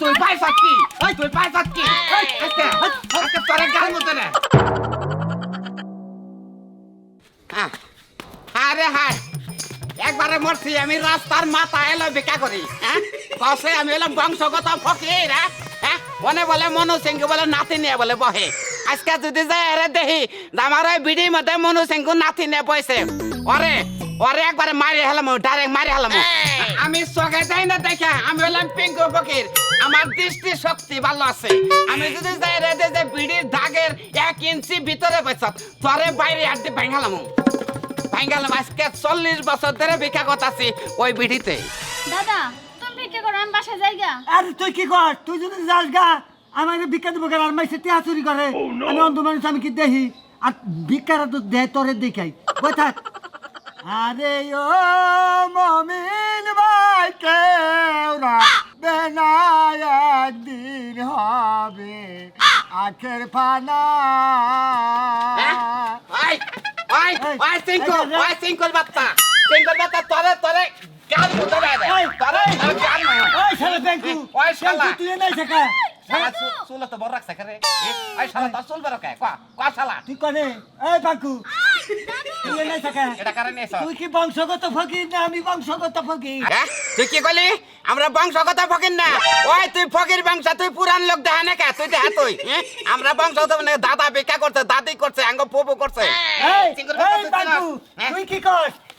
তুই পাইছ কি ওই তুই পাইছ কি আজকে আজকে গাল মতো হ্যাঁ। আরে হায়, একবারে মরছি আমি রাস্তার মাথা এলো বিকা করি হ্যাঁ? কসে আমি এলাম বংশগত ফকির হ্যাঁ? হ্যাঁ? মনে বলে মনু সিংহ বলে নাতি নিয়ে বলে বহে। আজকে যদি যায় আরে দেখি আমার বিড়ির মধ্যে মনু সিংহ নাতি নিয়ে বসে ওরে একবারে মারি হেলাম ডাইরেক্ট মারি হেলাম। আমি চোখে যাই না দেখে আমি হলাম পিঙ্কু ফকির। আমার দৃষ্টি শক্তি ভালো আছে। আমি যদি যাই রে যে বিড়ির দাগের এক ইঞ্চি ভিতরে বসত তোরে বাইরে হাঁটতে ভেঙালাম ভাঙ্গালাম আজকে চল্লিশ বছর ধরে ভিক্ষা করতেছি ওই বিড়িতে। দাদা তুমি ভিক্ষা করো আমি বাসায় যাইগা আরে তুই কি কর? তুই যদি যাস গা আমাকে ভিক্ষা দেবো কেন আর মাইসে টিয়া চুরি করে। আমি অন্ধ মানুষ আমি কি দেখি আর ভিক্ষারা তো দেহ তোরে দেখাই। আরে ও মমিন ভাই কেউ না বেনায় একদিন হবে আখের ওই সিংকুর বাচ্চা। সিংকুর বাচ্চা তোরে তোরে এই, তোরে তোরে মারো। ওই শালা ব্যাংকু ওই শালা। তুই নাই থাকা। চুল তো বড় রাখছে করে ওই শালা তোর চুল বড় কে কোয়া কোয়া শালা। তুই কনে? এই বাঙ্কু তুই নাই থাকা এটা কারণে এসো তুই কি বংশগত ফকির না আমি বংশগত ফকির হ্যাঁ? তুই কি কইলি আমরা বংশগত ফকির না ওই তুই ফকির বংশ তুই পুরান লোক দেখা না তুই দেখা তুই হ্যাঁ? আমরা বংশগত মানে দাদা ভিক্ষা করছে দাদি করছে আঙ্গ পুপু করছে তুই হ্যাঁ? কি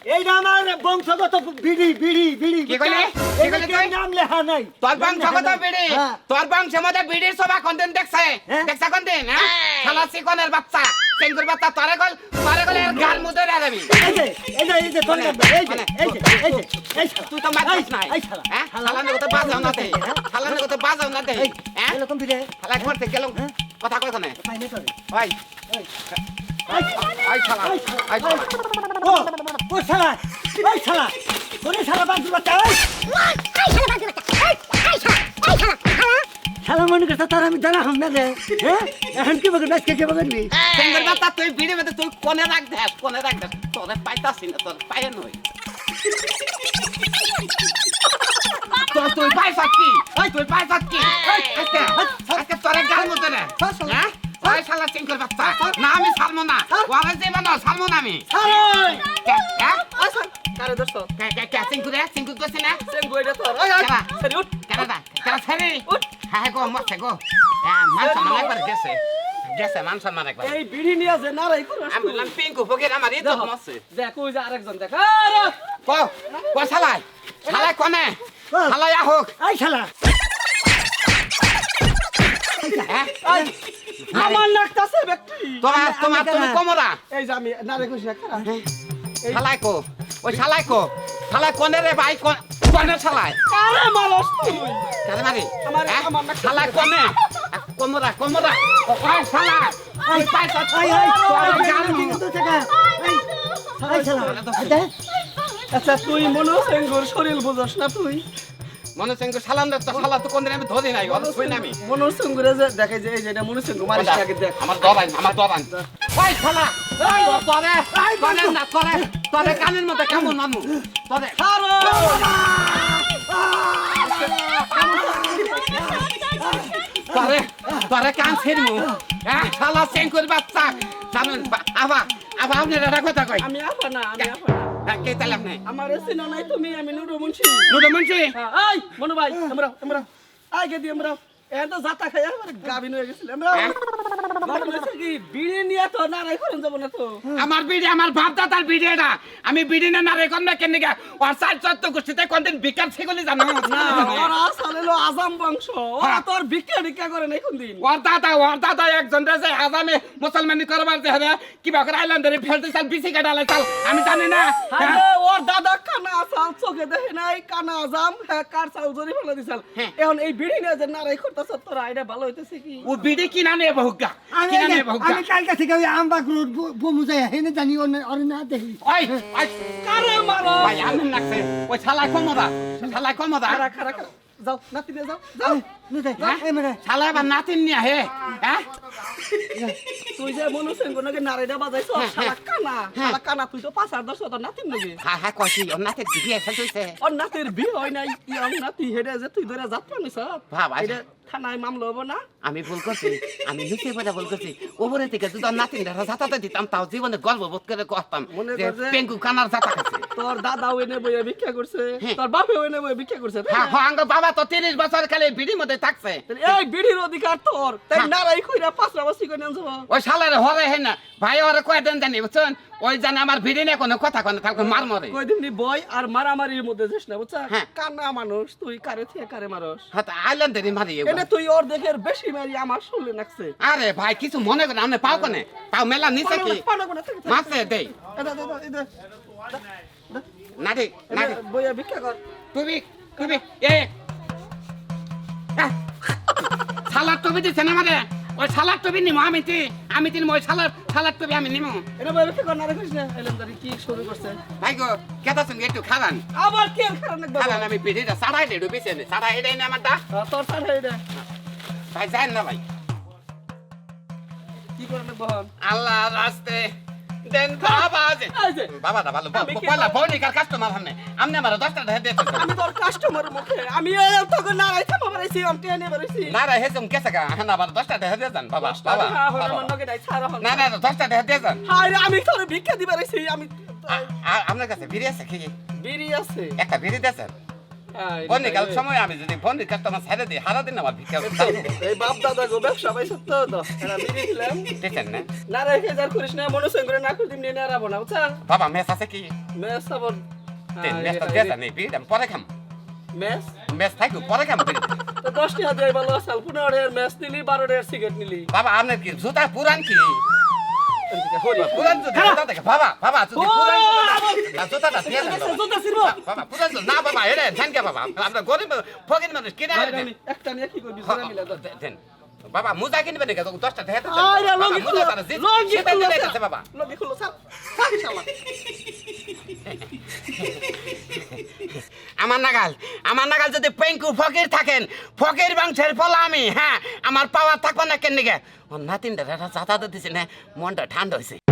এই না আমার বংশগত বিড়ি বিড়ি বিড়ি কি কইলি? কি এই তুই? নাম লেখা নাই তোর নাম লেখা বংশগত নাই। বিড়ি হ্যাঁ। তোর বংশের মধ্যে বিড়ির সভা কোনদিন দেখছে হ্যাঁ? দেখছে কোনদিন হ্যাঁ শালা চিকনের বাচ্চা সিংকুর বাচ্চা তোরে গল তোরে গলে এর গাল মুদে রে দেবি। এই যে এই যে এই যে তোর এই যে এই যে এই যে এই শালা। তুই তো মারিস নাই। এই শালা। হ্যাঁ? শালা নে কত বাজাও না দে শালা নে কত বাজাও না এই হ্যাঁ? এরকম বিড়ি শালা করতে গেল হ্যাঁ? কথা কই কোনে পাইনে তোরে ওই। এই ওই ওই শালা ওই শালা। ও ও শালা ওই শালা ওরে শালা বাঙ্কু বাচ্চা ওই শালা। মনে করছে তার আমি জানা হম না রে হ্যাঁ? এখন কি বলবি আজকে কি বলবি সিংকুর বাচ্চা তুই বিড়ি মধ্যে তুই কোনে রাখ দে কোনে রাখ দে তোরে পাইতাছি না তোর পায়ে নই। তুই ওই তুই আজকে আজকে তোরে গাল মতো রে হ্যাঁ ওই শালা সিংকুর বাচ্চা না আমি ছাড়বো না ওরে যে বানো ছাড়বো না আমি। আরে কে কে? কারে দোস্ত কে কে কে? সিংকুর রে সিংকুর কইছ না? সেঙ্গু এটা তোর ওই ওই। কেডা? সরি উঠ। কেডা কেডা ছেড়ে? উঠ। হ্যাঁ গো মরছে গো মান সম্মান একবার গেছে গেছে মান সম্মান একবার এই বিড়ি নিয়ে যে নারাই করো আমি বললাম পিঙ্কু ফকির আমার ইজ্জত মরছে দেখ ওই যে আরেকজন দেখ আরে কো কো শালাই শালাই কোনে? শালাই আহুক। এই শালা আমার নাকতাছে ব্যক্তি। তোমার তোমার তুমি কোমরা এই যে আমি কইছি না খারাপ শালাই কো ওই শালাই কো শালাই কোনে রে ভাই কোন কোনে শালাই আরে মারস তুই কারে মারি আমার- হ্যাঁ? আমার নাক- কনে কমরা কমরা ওই শালা? ওই তো এই এই তোর এই গাল কি করতে থাকা। এই শালা। আচ্ছা। তুই মনো সেঙ্গুর শরীর বুঝস না তুই? মনে সঙ্গে সালাম দে তো শালা তো কোনদিন আমি ধরি নাই ছুই না আমি। মনো সেঙ্গুরে যে দেখে যে এই যে এটা মনো সেঙ্গু মারিস আগে দেখ। আমার দবাই আমার দবান ওই শালা! ওই তোরে তোরে না তোরে তোরে কানের মধ্যে কেমন নামু তোরে তোরে তোরে কান ছিড়মু। হ্যাঁ শালা সেঙ্কুর বাচ্চা। জানুন আবা আবা আপনি এটা কথা কই আমি আপা না আমি আপা না। কে আপনি? আমার চিনো নাই তুমি আমি নুরু মুন্সি নুরু মুন্সি এই মনু ভাই আমরা আমরা। আগে দিয়ে আমরা। এত তো জাতা খাই আমার গাবিন হয়ে গেছিল আমরা হ্যাঁ? ঘটনা হচ্ছে কি বিড়ি নিয়ে তো নারাই করুন যাব না তো। আমার বিড়ি আমার বাপ দাদার বিড়ি এটা। আমি বিড়ি না না রেকন না কেন ওর সাইড চত্ব গোষ্ঠীতে কোনদিন বিকার জানো? না ওরা আসলে আজাম বংশ। ওরা তো আর ভিক্ষা ভিক্ষা করে নাই কোন দিন ওর দাদা ওর দাদা একজন রে যে আজামে মুসলমানি করবার যে হবে কিবা করে আইল্যান্ডে ফেলতে চাল বিসি কাটালে চাল আমি জানি না। হ্যাঁ? ওর দাদা কানা আসাল চোখে দেখে নাই কানা আজাম হ্যাঁ কার চাল জরি ফেলে দিছাল হ্যাঁ। এখন এই বিড়ি নিয়ে যে নারাই করতেছ তোরা এটা ভালো হইতেছে কি? ও বিড়ি কিনা নিয়ে বহুগা আমি কিনা নিয়ে বহুগা আমি কালকে থেকে ওই আম বাকুর বমু যাই হেনে জানি ওর ওর না দেখি। ওই কারে মারো? ভাই আমি লাগছে। ওই শালা কমরা শালা কমরা খারা খারা যাও নাতি দিয়ে যাও যাও। দে হ্যাঁ? এই মেরে। শালা এবার নাতিন নিয়ে হে হ্যাঁ? তুই যে মনে হচ্ছে নাকি নারীটা বাজাইছ? শালা কানা শালা কানা তুই তো পাঁচ দশ তোর নাতির নাকি হ্যাঁ হ্যাঁ কইছি ওর নাতির বিয়ে ফেলছে ওর নাতির বিয়ে হয় নাই নাতি হেডে যে তুই ধরে যাত্রা নিছ। ভাব। থানায় মামলা হব না? আমি ভুল করছি আমি নিচে বলে ভুল করছি। ওপরে থেকে যদি নাতিন দেখা যাতাতে দিতাম তাও জীবনে গল্প বোধ করে করতাম যে পেঙ্গু কানার জাতা খাচ্ছে তোর দাদাও এনে বইয়ে ভিক্ষা করছে হ্যাঁ। তোর বাপেও এনে বইয়ে ভিক্ষা করছে তাই হ্যাঁ হ্যাঁ বাবা তো তিরিশ বছর খালি বিড়ির মধ্যে থাকছে। এই বিড়ির অধিকার তোর তাই হ্যাঁ। নারাই কইরা পাঁচটা বসি করে আনছো। ওই শালারে হরে হে না ভাই ওরে কয়দিন জানি বুঝছেন? ওই জানে আমার ভিড়ি নিয়ে কোনো কথা কোনো কাউকে মার মরে। নি বই আর মারামারির মধ্যে যাস না বুঝছা? হ্যাঁ। কানা মানুষ তুই কারে থেকে কারে মারস? হ্যাঁ আইল্যান্ডেরই মারি এগুলো। এনে তুই ওর দেখে বেশি মারি আমার শুনলে নাকছে। আরে ভাই কিছু মনে করে আপনি পাও কোনে? পাও মেলা নিচে কি? দেই। এটা নাদি নাদি বইয়া ভিক্ষা কর। তুমি তুমি এ। সালাদ না আমাদের ওই সালাদ টুপি নিমো আমি তি আমি তিন ওই সালাদ সালাদ টুপি আমি নিমো। এটা বইয়া ভিক্ষা কর না রাখিস না। এলাম দাঁড়ি কি শুরু করছে? ভাই গো কেতা সঙ্গে একটু খারান আবার কে খারাপ নাকবে খারান আমি পিঠিটা সাড়াই দেড় বেছে নে সাড়াই এটাই না আমারটা তোর সাথে এটা ভাই যান না ভাই। কি করে নাকবে হন আল্লাহ রাস্তে দেন বাবা আছে এই যে। বাবা দা ভালো কি পয়লা কাস্টমার আমনে আমার দশটা আমি তোর কাস্টমার মুখে আমি তোকে বাড়াইছি আমি টেনে বাড়াইছি না রে হেসম কেসে গা। হ্যাঁ দশটা দিয়ে যান বাবা বাবা বাবা। না না দশটা ঢের দিয়ে যান। হায় আমি তোর ভিক্ষা দি বাড়াইছি আমি আ- আ- আপনার কাছে বিড়ি আছে কি? বিড়ি আছে। একটা বিড়ি দিয়েছেন রে, বনিকাল রে। সময় আমি যদি বনি কাস্টমার ছেড়ে দিই হারা দিন আমার ভিক্ষা এই বাপ দাদা গো ব্যবসা পাইছ তো তো এরা বিড়ি দিলাম। দিচ্ছেন না। না রে হেজার করিস না মনে করে না করে দিম নিয়ে নারাবো না বুঝছা? বাবা মেস আছে কি? মেস আবার বিড়ি পরে খাম। মেস? মেস থাকব পরে খাম বিড়ি। দশটি হাজার ভালো আসাল পনেরো টাকার মেস নিলি বারো টাকার সিগারেট নিলি। বাবা আপনার কি জুতা পুরান কি? হরি পুরান জুতা জুতা দেখে বাবা বাবা যদি ও, পুরান জুতা আমার- না জুতাটা দিয়ে দেন বাবা। জুতা ছিড়বো। বাবা পুরান জুতা না বাবা এটা ঝানকে বাবা। আমরা গরিব ফকির মানুষ কিনে ভাই, আনেন আমি একটা নিয়ে কি করবি? জোড়া মিলা দেন। বাবা মুজা কিনবে নাকি? দশটা ঢের আরে লঙ্গি খুলো লঙ্গি খুলো বাবা। লঙ্গি খুলো স্যার স্যার আমার নাগাল। আমার নাগাল যদি পেঙ্কু ফকির থাকেন, ফকির বাংশের ফলা আমি হ্যাঁ আমার পাওয়ার থাকব না কেন নাতিনটা যাতা দিছে না, মনটা ঠান্ডা হয়েছে